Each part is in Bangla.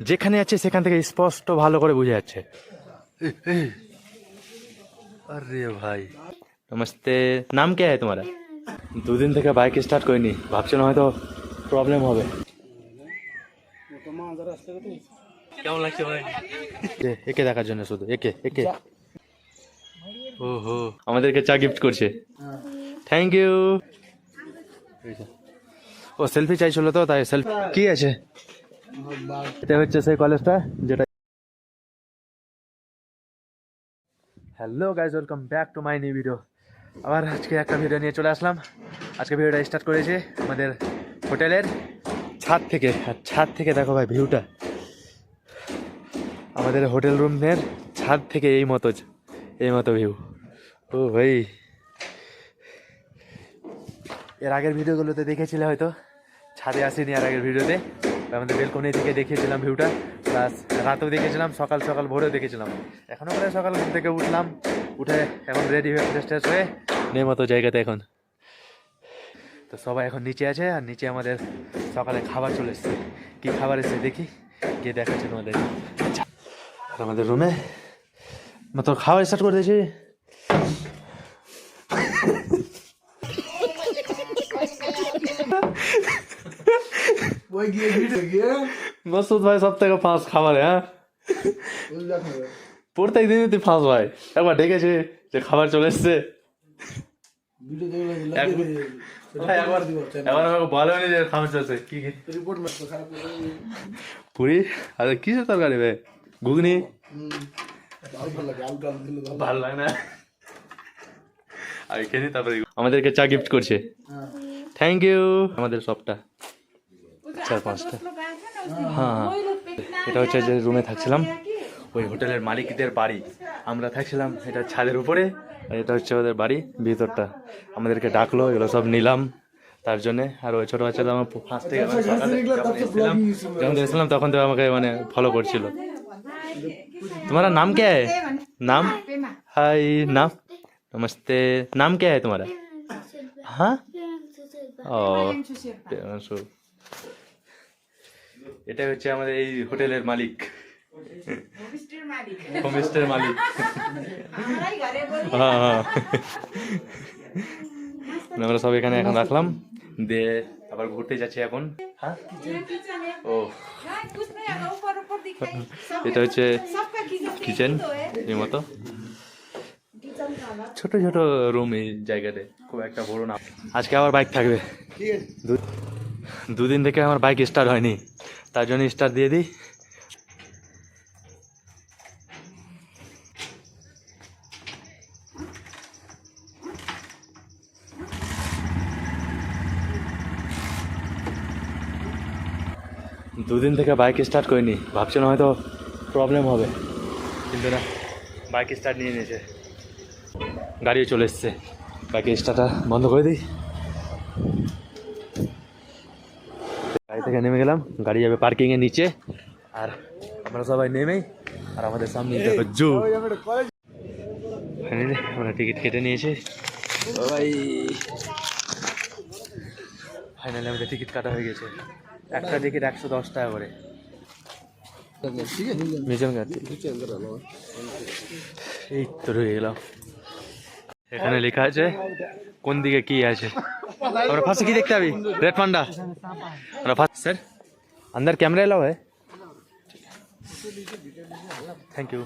যেখানে আছে সেখান থেকে স্পষ্ট ভালো করে বোঝা যাচ্ছে। আরে ভাই। নমস্তে। নাম কে হ্যায় তোমারা? দুদিন থেকে বাইক স্টার্ট করিনি। ভাবছিলাম হয়তো প্রবলেম হবে। কেমন লাগছে ভাই? একে দেখার জন্য শুধু। একে একে। ওহো। আমাদেরকে চা গিফট করছে। থ্যাংক ইউ ও সেলফি চাইছিল তো তাই সেলফি কি আছে? এটা হচ্ছে সেই কলেজটা যেটা hello guys welcome back to my new video আবার আজকে একটা ভিডিও নিয়ে চলে আসলাম। আজকে ভিডিওটা স্টার্ট করেছি আমাদের হোটেলের ছাদ থেকে। আর ছাদ থেকে দেখো ভাই ভিউটা আমাদের হোটেল রুমের ছাদ থেকে এই মতো এই মতো ভিউ ও ভাই। এর আগের ভিডিওগুলোতে দেখেছিলে হয়তো? ছাদে আসিনি আর আগের ভিডিওতে আমাদের বেলকনি থেকে দেখিয়েছিলাম ভিউটা প্লাস রাতেও দেখেছিলাম, সকাল সকাল ভোরেও দেখেছিলাম। এখনও প্রায় সকাল ঘুম থেকে উঠলাম, উঠে এখন রেডি হয়ে ফ্রেশ ট্রেশ হয়ে নেই মতো জায়গাতে এখন। তো সবাই এখন নিচে আছে, আর নিচে আমাদের সকালে খাবার চলে এসছে। কী খাবার এসছে দেখি, গিয়ে দেখাচ্ছি তোমাদের। আমাদের রুমে তো খাওয়া স্টার্ট করে দিয়েছি। ওই গিয়ে ভিড়ে গিয়ে মাসুদ ভাই সব থেকে ফাঁস খাবারে হ্যাঁ। প্রত্যেক দিনই তুই ফাঁস ভাই একবার ডেকেছে যে খাবার চলে এসছে পুরি আরে কিসের তরকারি ভাই ঘুগনি? ভালো লাগে না? আমি খেয়ে তারপরে আমাদেরকে চা গিফট করছে। থ্যাংক ইউ আমাদের সবটা। চার পাঁচটা হ্যাঁ এটা হচ্ছে যে রুমে থাকছিলাম। ওই হোটেলের মালিকদের বাড়ি। আমরা থাকছিলাম এটা ছাদের উপরে এটা হচ্ছে ওদের বাড়ি ভিতরটা। আমাদেরকে ডাকলো এগুলো সব নিলাম। তার জন্যে আর ওই ছোটো বাচ্চাদের আমার ফার্স্ট থেকে যখন দেখেছিলাম তখন তো আমাকে মানে ফলো করছিল। তোমার নাম কে? নাম? হাই নাম? নমস্তে। নাম কে তোমার? হ্যাঁ? ও এটা হচ্ছে আমাদের এই হোটেলের মালিক। হোমস্টের মালিক। হ্যাঁ হ্যাঁ। আমরা সব এখানে এখন রাখলাম। দিয়ে আবার ঘুরতে যাচ্ছি এখন। হ্যাঁ ও। এটা হচ্ছে কিচেন এই মতো। ছোট ছোট রুম এই জায়গাতে। খুব একটা বড় না। আজকে আবার বাইক থাকবে। ঠিক আছে। দু- দুদিন থেকে আমার বাইক স্টার্ট হয়নি। তার জন্য স্টার্ট দিয়ে দিই। দুদিন থেকে বাইক স্টার্ট করিনি। ভাবছিলাম হয়তো প্রবলেম হবে। কিন্তু না বাইক স্টার্ট নিয়ে নিয়েছে। গাড়িও চলে এসছে। বাইকের স্টার্টটা বন্ধ করে দিই। থেকে নেমে গেলাম গাড়ি যাবে পার্কিংয়ে নিচে। আর আমরা সবাই নেমেই আর আমাদের সামনে দেখো জু। ফাইনালি আমরা টিকিট কেটে নিয়েছি। সবাই ফাইনালি আমাদের টিকিট কাটা হয়ে গেছে। একটা টিকিট একশো দশ টাকা করে। মিউজিয়াম এই তো রয়ে গেলাম। এখানে লেখা আছে কোন দিকে কি আছে আমরা ফার্স্টে কি দেখতে হবে রেড পান্ডা আমরা ফার্স্ট স্যার अंदर कैमरा अलाउ है থ্যাংক ইউ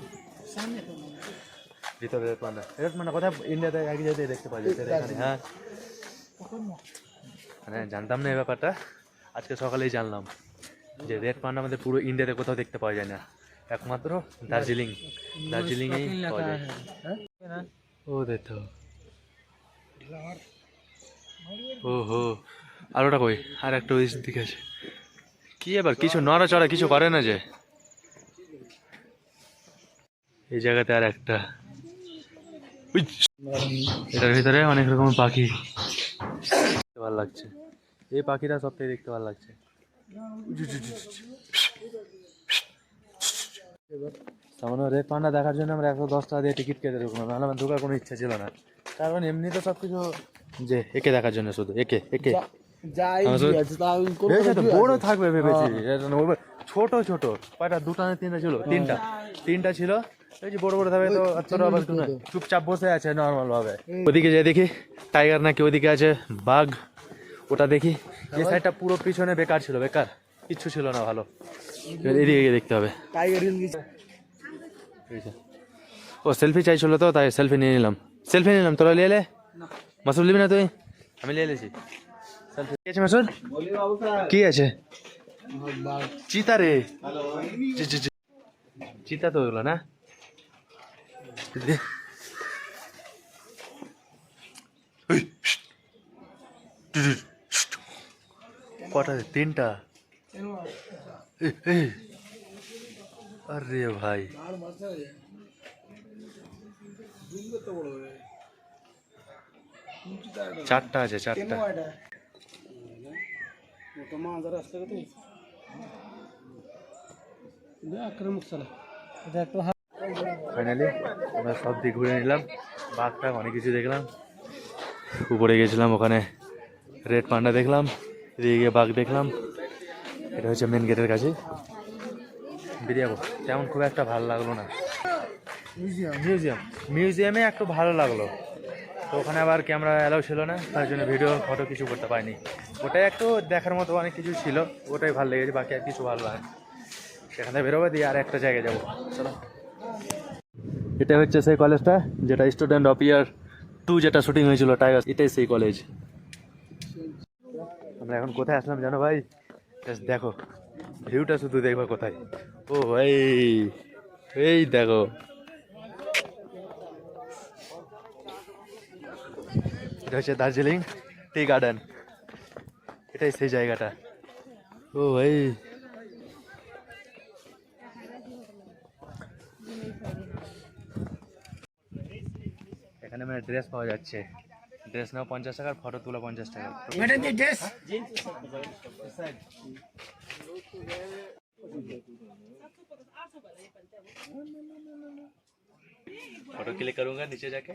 ভিতরে রেড পান্ডা রেড পান্ডা কোথায় ইন্ডিয়াতে এক জায়গায় দেখতে পাওয়া যায় এখানে হ্যাঁ মানে জানতাম না এই ব্যাপারটা আজকে সকালেই জানলাম যে রেড পান্ডা আমাদের পুরো ইন্ডিয়াতে কোথাও দেখতে পাওয়া যায় না একমাত্র দার্জিলিং দার্জিলিংয়েই পাওয়া যায় ও দেখো ও হো আর ওটা কই আর একটা ওই দিকে আছে কি এবার কিছু নড়াচড়া কিছু করে না যে এই জায়গাতে আর একটা! এটার ভিতরে অনেক রকম পাখি দেখতে ভালো লাগছে এই পাখিটা সব থেকে দেখতে ভালো লাগছে সামান্য রেড পান্ডা দেখার জন্য আমরা একশো দশ টাকা দিয়ে টিকিট কেটে ঢুকলাম নাহলে আমার ঢোকার কোনো ইচ্ছা ছিল না। কারণ এমনি তো সব কিছু যে একে দেখার জন্য শুধু একে একে। বড় থাকবে ভেবেছি। ওই- ছোট ছোট। কয়টা? দুটা না তিনটা ছিল? তিনটা। তিনটা ছিল। এই যে বড় বড় থাকবে তো আবার চুপচাপ বসে আছে নর্মাল ভাবে। ওদিকে যে দেখি টাইগার নাকি ওদিকে আছে? বাঘ। ওটা দেখি এই সাইডটা পুরো পিছনে বেকার ছিল বেকার। কিচ্ছু ছিল না ভালো। এদিকে গিয়ে দেখতে হবে। টাইগার হিল যে। ও সেলফি চাইছিল তো তাই সেলফি নিয়ে নিলাম। সেলফি নিলাম তোরা নিয়ে এলে মাসুদ নিবি না তুই? আমি নিয়ে এলেছি সেলফি কি আছে মাসুদ কি আছে? চিতা রে। চিতা তো ওগুলো না। কটা তিনটা? এই। আরে ভাই। চারটা আছে চারটা। ফাইনালি আমরা সব দিক ঘুরে নিলাম। বাঘটা অনেক কিছু দেখলাম। উপরে গেছিলাম ওখানে রেড পান্ডা দেখলাম। এদিকে গিয়ে বাঘ দেখলাম। এটা হচ্ছে মেন গেটের কাছে। বেরিয়ে যাব। তেমন খুব একটা ভালো লাগল না। মিউজিয়াম মিউজিয়াম মিউজিয়ামে একটু ভালো লাগল। তো ওখানে আবার ক্যামেরা অ্যালাউ ছিল না তার জন্য ভিডিও ফটো কিছু করতে পারিনি। ওটাই একটু দেখার মতো অনেক কিছু ছিল ওটাই ভালো লেগেছে বাকি আর কিছু ভালো লাগে সেখান থেকে বেরোবে দিয়ে আর একটা জায়গায় যাব। চলো। এটা হচ্ছে সেই কলেজটা যেটা স্টুডেন্ট অফ ইয়ার টু যেটা শুটিং হয়েছিল টাইগার এটাই সেই কলেজ আমরা এখন কোথায় আসলাম জানো ভাই? দেখো ভিউটা শুধু দেখবা কোথায়। ও ভাই এই দেখো। এটা হচ্ছে দার্জিলিং টি গার্ডেন। এটাই সেই জায়গাটা। ও ভাই। এখানে মানে ড্রেস পাওয়া যাচ্ছে। ড্রেস নাও পঞ্চাশ টাকার ফটো তোলা পঞ্চাশ টাকা। फ़ोटो क्लिक करूँगा नीचे जाके।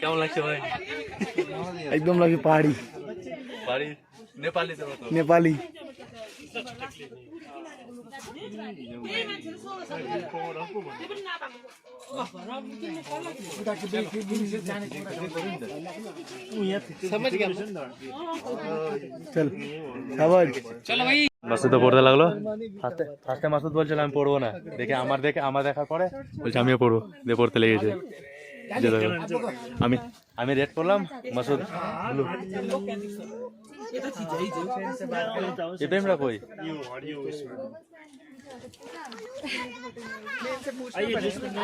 क्या लगे भाई एकदम लगे पहाड़ी। पहाड़ी? नेपाली से नेपाली। মাসুদ পড়তে লাগল? ফার্স্টে মাসুদ বলছিল আমি পড়ব না। দেখে আমার দেখে আমার দেখার পরে বলছে আমিও পড়ব। দিয়ে পড়তে লেগেছে। আমি আমি রেড করলাম মাসুদ। ইব্রাহিমরা কই?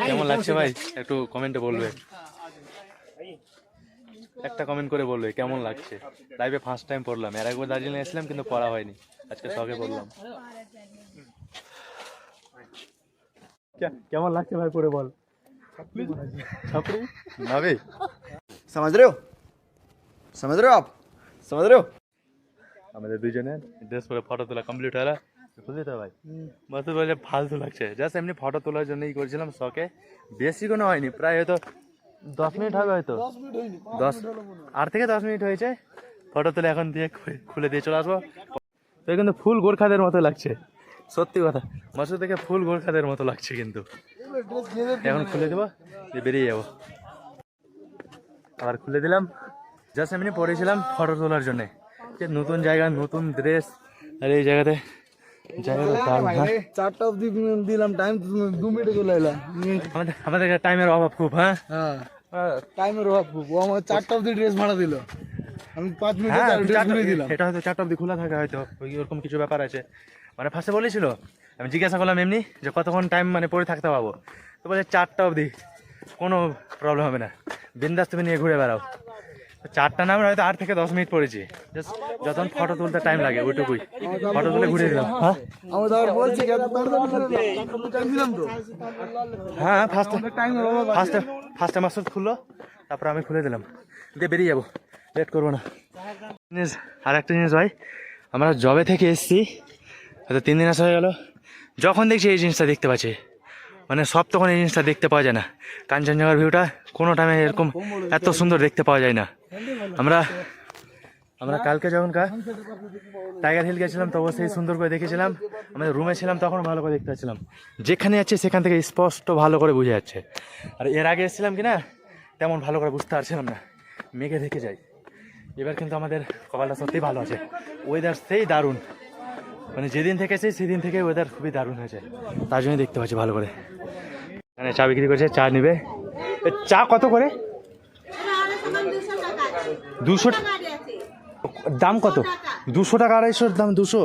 কেমন লাগছে ভাই একটু কমেন্টে বলবে একটা কমেন্ট করে বলবে কেমন লাগছে লাইভে ফার্স্ট টাইম পড়লাম এর একবার দার্জিলিং এসেছিলাম কিন্তু পড়া হয়নি আজকে শখে পড়লাম কে- কেমন লাগছে ভাই পড়ে বল ছাপড়ি ভাবে समझ रहे हो समझ रहे हो आप समझ रहे हो আমাদের দুজনের ড্রেস পরে ফটো তোলা কমপ্লিট হলো বুঝলি তো ভাই? মাসুদ বলে ফালতু লাগছে। জাস্ট এমনি ফটো তোলার জন্যই করছিলাম শখে বেশি কোনো হয়নি প্রায় হয়তো দশ মিনিট হবে হয়তো। দশ আট থেকে দশ মিনিট হয়েছে। ফটো তুলে এখন দিয়ে খুলে দিয়ে চলে আসব। তো কিন্তু ফুল গোর্খাদের মতো লাগছে। সত্যি কথা। মাসুদ থেকে ফুল গোর্খাদের মতো লাগছে কিন্তু। এখন খুলে দেবো দিয়ে বেরিয়ে যাব। আবার খুলে দিলাম। জাস্ট এমনি পড়েছিলাম ফটো তোলার জন্যে। যে নতুন জায়গা নতুন ড্রেস আর এই জায়গাতে? চারটা অব্দি দিলাম টাইম দু মিনিটে চলে এলাম আমাদের আমাদের টাইমের অভাব খুব হ্যাঁ? হ্যাঁ টাইমের অভাব খুব। ও আমার চারটা অব্দি ড্রেস ভাড়া দিল। আমি পাঁচ মিনিটে হ্যাঁ দিলাম। এটা হয়তো চারটা অব্দি খোলা থাকে হয়তো ওই ওরকম কিছু ব্যাপার আছে। মানে ফার্স্টে বলেছিল আমি জিজ্ঞাসা করলাম এমনি যে কতক্ষণ টাইম মানে পড়ে থাকতে পাবো? তো বলে চারটা অবধি কোনো প্রবলেম হবে না। বিন্দাস তুমি নিয়ে ঘুরে বেড়াও। চারটা নামে হয়তো আট থেকে দশ মিনিট পড়েছি। যখন ফটো তুলতে টাইম লাগে ওইটুকুই। ফটো তুলে ঘুরে দিলাম। হ্যাঁ? হ্যাঁ ফার্স্ট। ফার্স্টে ফার্স্টে মাসুদ খুললো তারপর আমি খুলে দিলাম। দিয়ে বেরিয়ে যাব। লেট করব না। জিনিস আর একটা জিনিস ভাই। আমরা জবে থেকে এসছি। হয়তো তিন দিন আসা হয়ে গেল। যখন দেখছি এই জিনিসটা দেখতে পাচ্ছি মানে সব তখন এই জিনিসটা দেখতে পাওয়া যায় না। কাঞ্চনজঙ্ঘার ভিউটা কোনো টাইমে এরকম এত সুন্দর দেখতে পাওয়া যায় না। আমরা আমরা কালকে যখন টাইগার হিল গেছিলাম তবু সেই সুন্দর করে দেখেছিলাম। আমাদের রুমে ছিলাম, তখন ভালো করে দেখতে পাচ্ছিলাম। যেখানে যাচ্ছে, সেখান থেকে স্পষ্ট ভালো করে বোঝা যাচ্ছে। আর এর আগে এসেছিলাম কি না, তেমন ভালো করে বুঝতে পারছিলাম না। মেঘে দেখে যাই এবার কিন্তু আমাদের কপালটা সত্যিই ভালো আছে। ওয়েদার সেই দারুণ। মানে যেদিন থেকে এসেছি, সেদিন থেকে ওয়েদার খুবই দারুণ হয়েছে। তার জন্যই দেখতে পাচ্ছি ভালো করে। এখানে চা বিক্রি করছে, চা নেবে। চা কত করে? দুশো দাম কত? দুশো টাকা আড়াইশোর দাম দুশো?